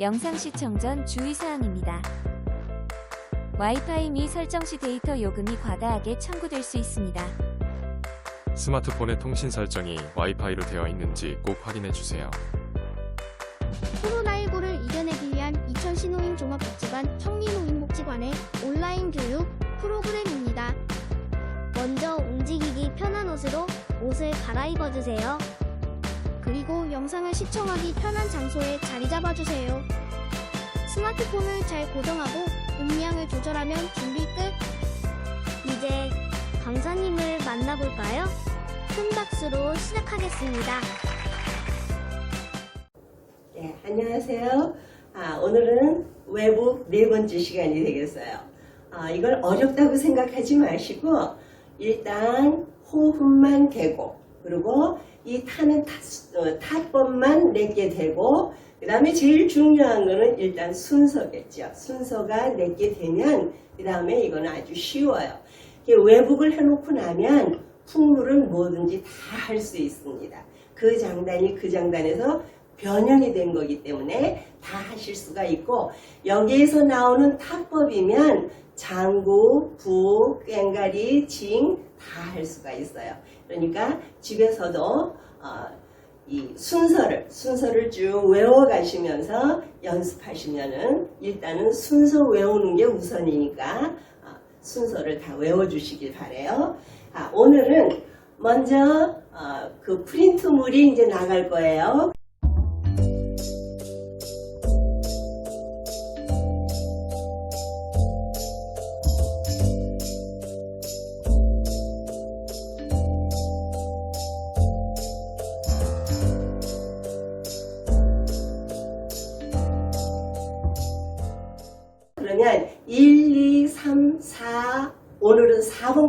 영상 시청 전 주의사항입니다. 와이파이 미 설정 시 데이터 요금이 과다하게 청구될 수 있습니다. 스마트폰의 통신 설정이 와이파이로 되어 있는지 꼭 확인해 주세요. 코로나19를 이겨내기 위한 이천 신호인 종합복지관 청리노인복지관의 온라인 교육 프로그램입니다. 먼저 움직이기 편한 옷으로 옷을 갈아입어 주세요. 그리고 영상을 시청하기 편한 장소에 자리 잡아 주세요. 스마트폰을 잘 고정하고 음량을 조절하면 준비 끝. 이제 강사님을 만나볼까요? 큰 박수로 시작하겠습니다. 네, 안녕하세요. 아, 오늘은 외부 네 번째 시간이 되겠어요. 아, 이걸 어렵다고 생각하지 마시고 일단 호흡만 대고 그리고 이 타는 타, 어, 타법만 내게 되고 그 다음에 제일 중요한 거는 일단 순서겠죠. 순서가 내게 되면 그 다음에 이거는 아주 쉬워요. 외북을 해놓고 나면 풍물은 뭐든지 다 할 수 있습니다. 그 장단이 그 장단에서 변형이 된 거기 때문에 다 하실 수가 있고 여기에서 나오는 타법이면 장구, 부, 꽹가리, 징 다 할 수가 있어요. 그러니까 집에서도 어, 이 순서를 순서를 쭉 외워 가시면서 연습하시면은 일단은 순서 외우는 게 우선이니까 어, 순서를 다 외워 주시길 바래요. 아, 오늘은 먼저 어, 그 프린트물이 이제 나갈 거예요.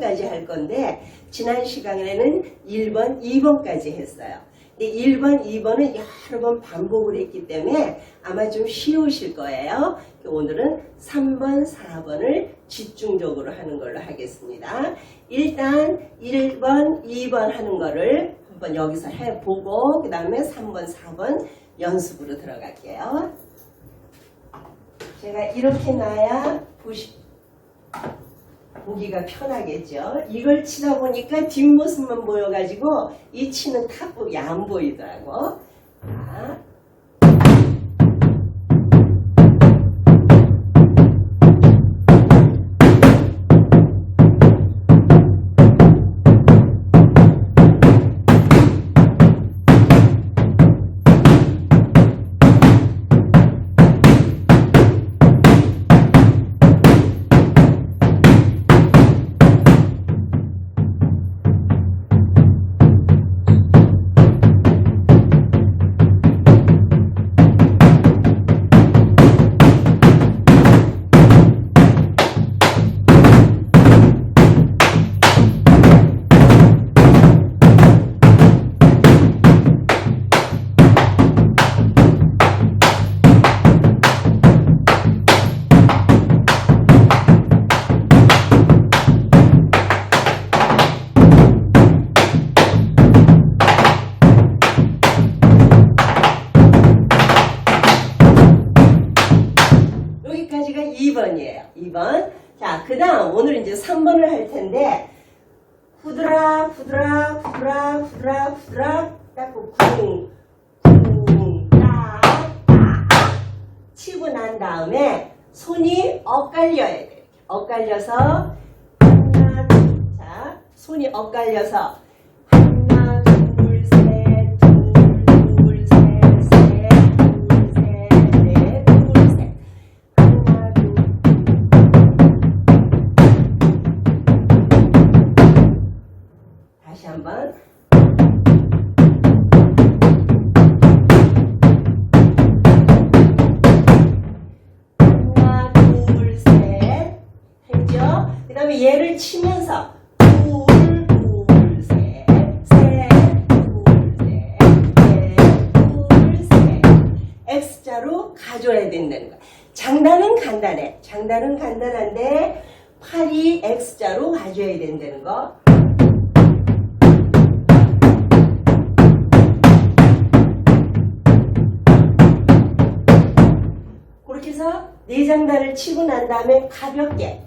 4번까지 할 건데 지난 시간에는 1번, 2번까지 했어요. 근데 1번, 2번은 여러 번 반복을 했기 때문에 아마 좀 쉬우실 거예요. 오늘은 3번, 4번을 집중적으로 하는 걸로 하겠습니다. 일단 1번, 2번 하는 거를 한번 여기서 해보고 그 다음에 3번, 4번 연습으로 들어갈게요. 제가 이렇게 놔야 보시, 보기가 편하겠죠. 이걸 치다 보니까 뒷모습만 보여가지고 이 치는 타법이 안 보이더라고. 자, 그 다음 오늘 이제 3번을 할 텐데 후드락 후드락 후드락 후드락 후드락 딱 쿵, 쿵, 딱, 딱 치고 난 다음에 손이 엇갈려야. 이렇게. 엇갈려서 자, 손이 엇갈려서 된다는 거야. 장단은 간단해. 장단은 간단한데 팔이 X자로 가져야 된다는 거. 그렇게 해서 네 내장단을 치고 난 다음에 가볍게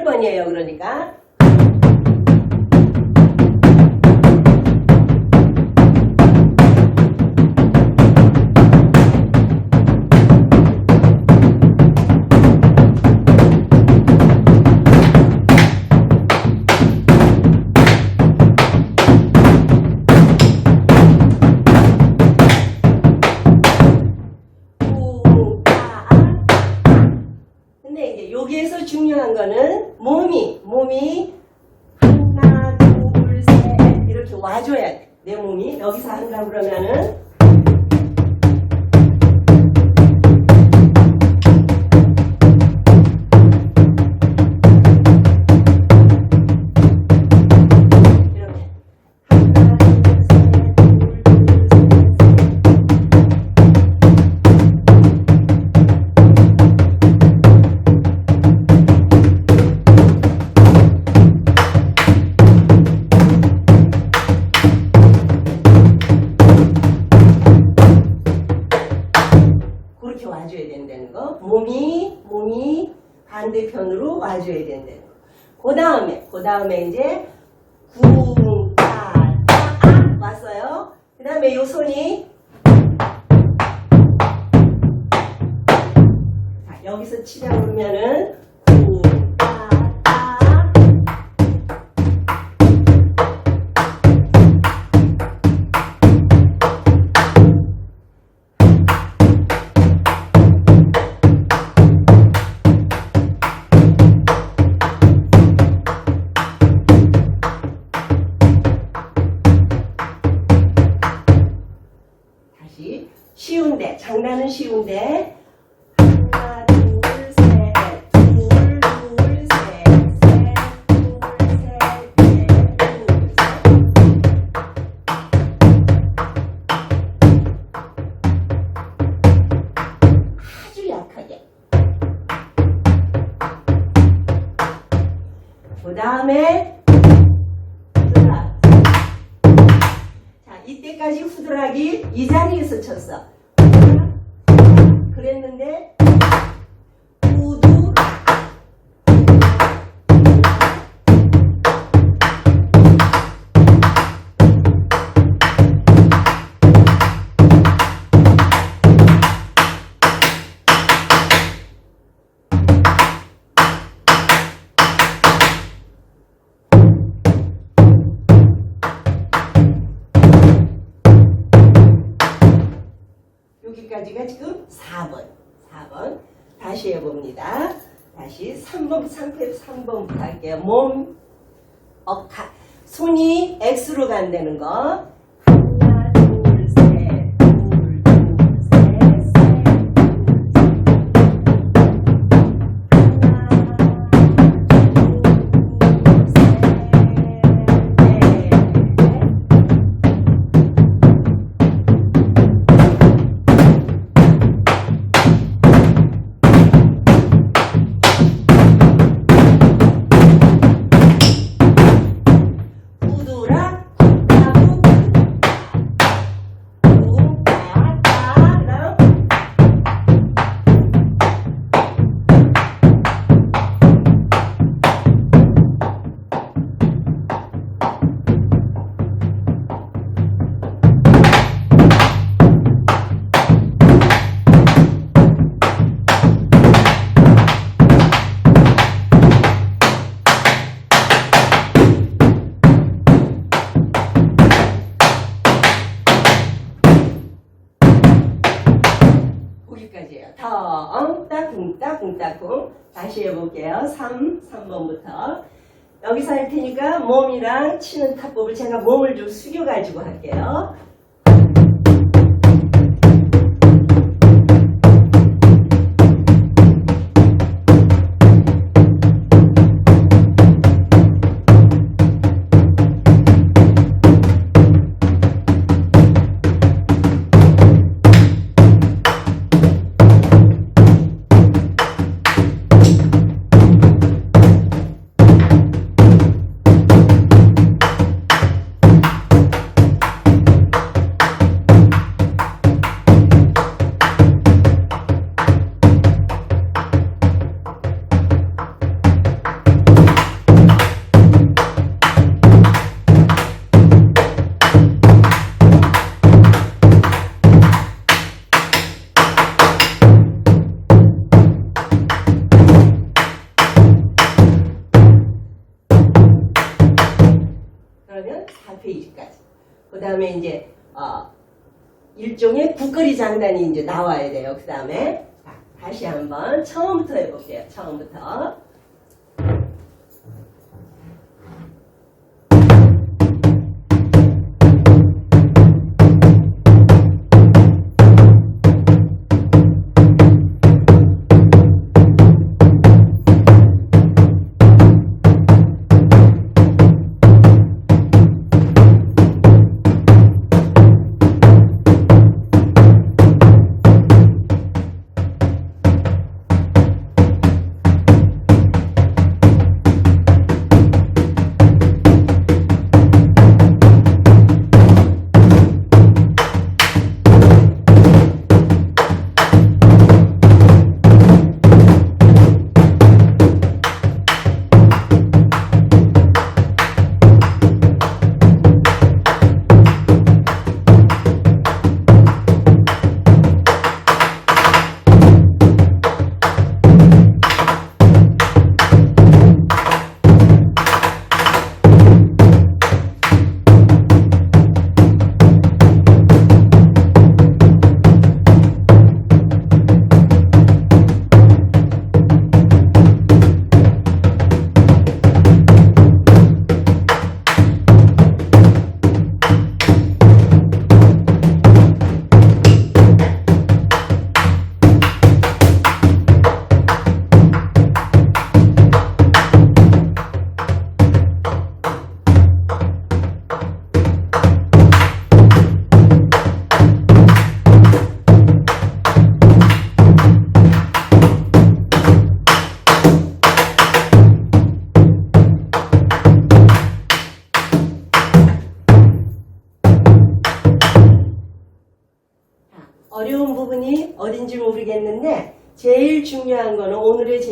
8번이에요. 그러니까. 여기에서 중요한 거는 몸이 몸이 하나 둘 셋 이렇게 와줘야 돼. 내 몸이 여기서 한다 그러면은 다음에, 이제, 구, 다, 따, 아, 왔어요. 그 다음에 요 손이, 자, 여기서 치자 그러면은, 다시 쉬운데 장난은 쉬운데 이때까지 후드락이 이 자리에서 쳤어. 그랬는데 여기까지가 지금 4번. 4번. 다시 해봅니다. 다시 3번, 3패 3번부터 할게요. 몸, 어, 가, 손이 X로 간다는 거. 다시 해볼게요. 3, 3번부터. 여기서 할 테니까 몸이랑 치는 타법을 제가 몸을 좀 숙여가지고 할게요. 국거리 장단이 이제 나와야 돼요. 그 다음에, 자, 다시 한번 처음부터 해볼게요. 처음부터.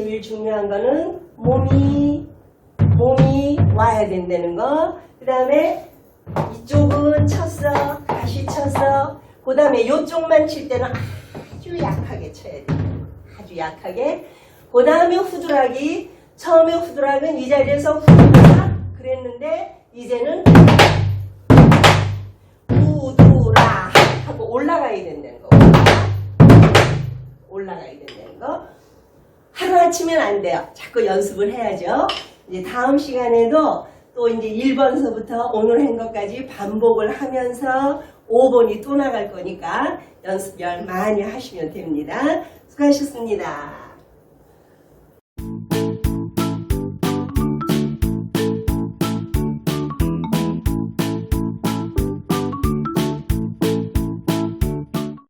제일 중요한 거는 몸이 몸이 와야 된다는 거. 그 다음에 이쪽은 쳤어 다시 쳤어. 그 다음에 이쪽만 칠 때는 아주 약하게 쳐야 돼. 아주 약하게. 그 다음에 후드락이 처음에 후드락은 이 자리에서 후드락 그랬는데 이제는 후드락 하고 올라가야 된다는 거. 올라가야 된다는 거. 하루아침엔 안 돼요. 자꾸 연습을 해야죠. 이제 다음 시간에도 또 이제 1번서부터 오늘 한 것까지 반복을 하면서 5번이 또 나갈 거니까 연습 열 많이 하시면 됩니다. 수고하셨습니다.